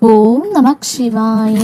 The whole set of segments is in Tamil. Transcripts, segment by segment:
ஓம் நமக் சிவாய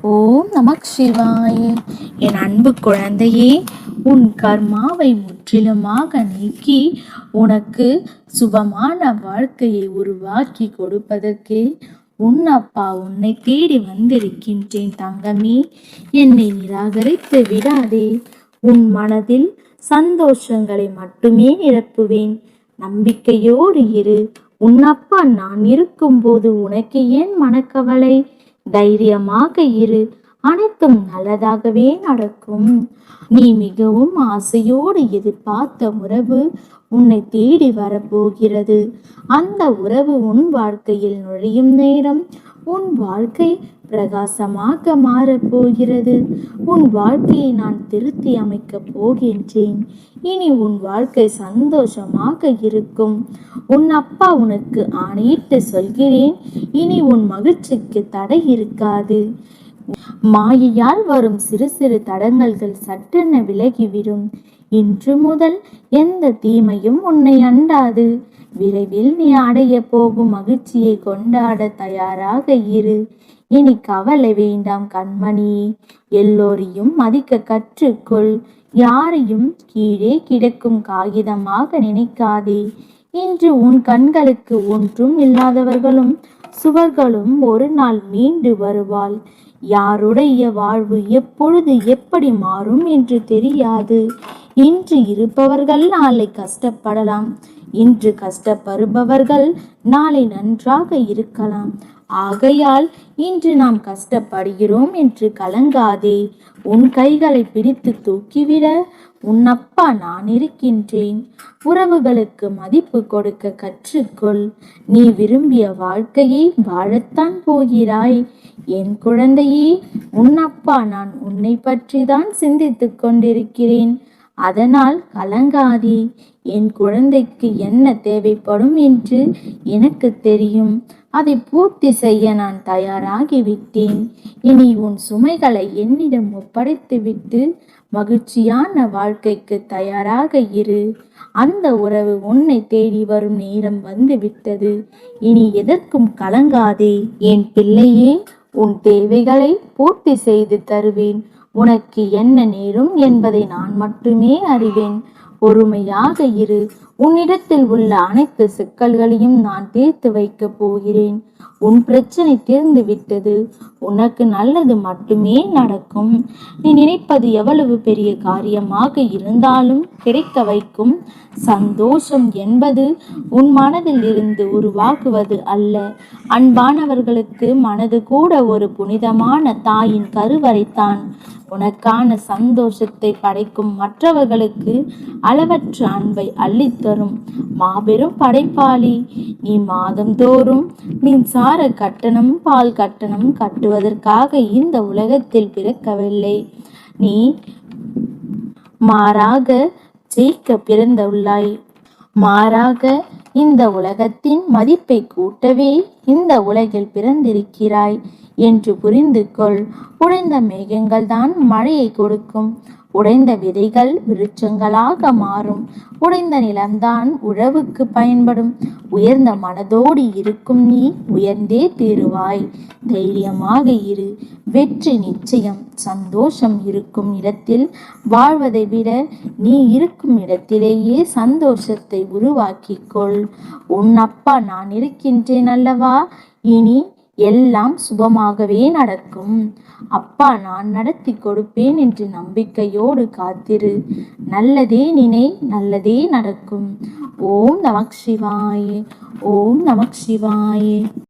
ஓம் நமக் சிவாய. என் அன்பு குழந்தையே உன் கர்மாவை முற்றிலுமாக நீக்கி உனக்கு சுபமான வாழ்க்கையை உருவாக்கி கொடுப்பதற்கு உன் அப்பா உன்னை தேடி வந்திருக்கின்றேன் தங்கமே. என்னை நிராகரித்து விடாதே. உன் மனதில் சந்தோஷங்களை மட்டுமே நிரப்புவேன். நம்பிக்கையோடு இரு. உன்னப்பா நான் இருக்கும்போது உனக்கு ஏன் மனக்கவலை? தைரியமாக இரு. அனைத்தும் நல்லதாகவே நடக்கும். நீ மிகவும் ஆசையோடு எதிர்பார்த்த உறவு உன்னை தேடி வரப்போகிறது. அந்த உறவு உன் வாழ்க்கையில் நுழையும் நேரம் உன் வாழ்க்கை பிரகாசமாக மாறப்போகிறது. உன் வாழ்க்கையை நான் திருத்தி அமைக்கப் போகின்றேன். இனி உன் வாழ்க்கை சந்தோஷமாக இருக்கும். உன் அப்பா உனக்கு ஆணையிட்டு சொல்கிறேன். இனி உன் மகிழ்ச்சிக்கு தடை இருக்காது. மாயையால் வரும் சிறு சிறு தடங்கல்கள் சட்டென விலகிவிடும். இன்று முதல் எந்த தீமையும் உன்னை அண்டாது. விரைவில் நீ அடைய போகும் மகிழ்ச்சியை கொண்டாட தயாராக இரு. இனி கவலை வேண்டாம் கண்மணி. எல்லோரையும் மதிக்க கற்றுக்கொள். யாரையும் கீழே கிடக்கும் காகிதமாக நினைக்காதே. இன்று உன் கண்களுக்கு ஒன்றும் இல்லாதவர்களும் சுவர்களும் ஒரு நாள் மீண்டு வருவாள். யாருடைய வாழ்வு எப்பொழுது எப்படி மாறும் என்று தெரியாது. இன்று இருப்பவர்கள் நாளை கஷ்டப்படலாம். இன்று கஷ்டப்படுபவர்கள் நாளை நன்றாக இருக்கலாம். ஆகையால் இன்று நாம் கஷ்டப்படுகிறோம் என்று கலங்காதே. உன் கைகளை பிடித்து தூக்கிவிட உன் அப்பா நான் இருக்கின்றேன். உறவுகளுக்கு மதிப்பு கொடுக்க கற்றுக்கொள். நீ விரும்பிய வாழ்க்கையை வாழத்தான் போகிறாய். என் குழந்தையே உன் அப்பா நான் உன்னை பற்றி தான் சிந்தித்துக் கொண்டிருக்கிறேன். அதனால் கலங்காதே. என் குழந்தைக்கு என்ன தேவைப்படும் என்று எனக்கு தெரியும். அதை பூர்த்தி செய்ய நான் தயாராகிவிட்டேன். இனி உன் சுமைகளை என்னிடம் ஒப்படைத்துவிட்டு மகிழ்ச்சியான வாழ்க்கைக்கு தயாராக இரு. அந்த உறவு உன்னை தேடி வரும் நேரம் வந்து விட்டது இனி எதற்கும் கலங்காதே. என் பிள்ளையே உன் தேவைகளை பூர்த்தி செய்து தருவேன். உனக்கு என்ன நேரும் என்பதை நான் மட்டுமே அறிவேன். பொறுமையாக இரு. உன்னிடத்தில் உள்ள அனைத்து சிக்கல்களையும் நான் தீர்த்து வைக்கப் போகிறேன். உன் பிரச்சனை தீர்ந்து விட்டது உனக்கு நல்லது மட்டுமே நடக்கும். நீ நினைப்பது எவ்வளவு பெரிய காரியமாக இருந்தாலும் கிடைக்க வைக்கும் சந்தோஷம் என்பது உன் மனதில் இருந்து உருவாக்குவது அல்ல. அன்பானவர்களுக்கு மனது கூட ஒரு புனிதமான தாயின் கருவறைத்தான் உனக்கான சந்தோஷத்தை படைக்கும் மற்றவர்களுக்கு அளவற்ற அன்பை அள்ளித்தரும். மாபெரும் படைப்பாளி நீ மாதந்தோறும் மின்சார கட்டணம் பால் கட்டணம் கட்டுவதற்காக இந்த உலகத்தில் பிறக்கவில்லை. நீ மாறாக ஜெயிக்க பிறந்துள்ளாய் மாறாக இந்த உலகத்தின் மதிப்பை கூட்டவே இந்த உலகில் பிறந்திருக்கிறாய் என்று புரிந்து கொள் உடைந்த மேகங்கள் தான் மழையை கொடுக்கும். உடைந்த விதைகள் விருட்சங்களாக மாறும். உடைந்த நிலம்தான் உழவுக்கு பயன்படும். உயர்ந்த மனதோடு இருக்கும் நீ உயர்ந்தே தீருவாய் தைரியமாக இரு. வெற்றி நிச்சயம். சந்தோஷம் இருக்கும் இடத்தில் வாழ்வதை விட நீ இருக்கும் இடத்திலேயே சந்தோஷத்தை உருவாக்கிக்கொள் உன் அப்பா நான் இருக்கின்றேன் அல்லவா? இனி எல்லாம் சுபமாகவே நடக்கும். அப்பா நான் நடத்தி கொடுப்பேன் என்று நம்பிக்கையோடு காத்திரு. நல்லதே நினை நல்லதே நடக்கும். ஓம் நமக் சிவாயே ஓம் நமக் சிவாயே.